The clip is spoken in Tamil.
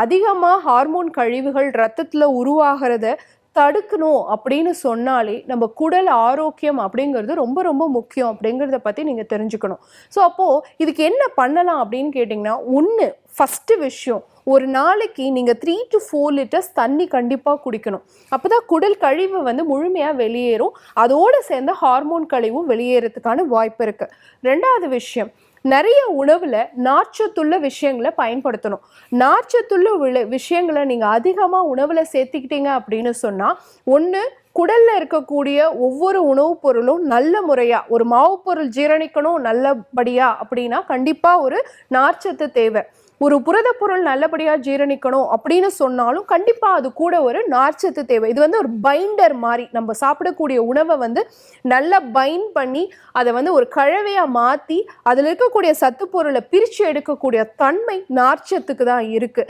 அதிகமாக ஹார்மோன் கழிவுகள் ரத்தத்தில் உருவாகிறத தடுக்கணும் அப்படின்னு சொன்னாலே நம்ம குடல் ஆரோக்கியம் அப்படிங்கிறது ரொம்ப ரொம்ப முக்கியம் அப்படிங்கிறத பற்றி நீங்கள் தெரிஞ்சுக்கணும். ஸோ அப்போது இதுக்கு என்ன பண்ணலாம் அப்படின்னு கேட்டிங்கன்னா ஒன்று ஃபஸ்ட்டு விஷயம் ஒரு நாளைக்கு நீங்கள் த்ரீ டு ஃபோர் லிட்டர்ஸ் தண்ணி கண்டிப்பாக குடிக்கணும். அப்போ தான் குடல் கழிவு வந்து முழுமையாக வெளியேறும். அதோடு சேர்ந்து ஹார்மோன் கழிவும் வெளியேறதுக்கான வாய்ப்பு இருக்குது ரெண்டாவது விஷயம் நிறைய உணவில் நார்ச்சத்துள்ள விஷயங்களை பயன்படுத்தணும். நார்ச்சத்துள்ள விஷயங்களை நீங்கள் அதிகமாக உணவில் சேர்த்துக்கிட்டீங்க அப்படின்னு சொன்னால் ஒன்று குடலில் இருக்கக்கூடிய ஒவ்வொரு உணவுப் பொருளும் நல்ல முறையாக ஒரு மாவு பொருள் ஜீரணிக்கணும் நல்லபடியா அப்படின்னா கண்டிப்பாக ஒரு நார்ச்சத்து தேவை. ஒரு புரத பொருள் நல்லபடியாக ஜீரணிக்கணும் அப்படின்னு சொன்னாலும் கண்டிப்பாக அது கூட ஒரு நார்ச்சத்து தேவை. இது வந்து ஒரு பைண்டர் மாதிரி நம்ம சாப்பிடக்கூடிய உணவை வந்து நல்லா பைண்ட் பண்ணி அதை வந்து ஒரு கழவையாக மாற்றி அதில் இருக்கக்கூடிய சத்து பொருளை பிரித்து எடுக்கக்கூடிய தன்மை நார்ச்சத்துக்கு தான் இருக்குது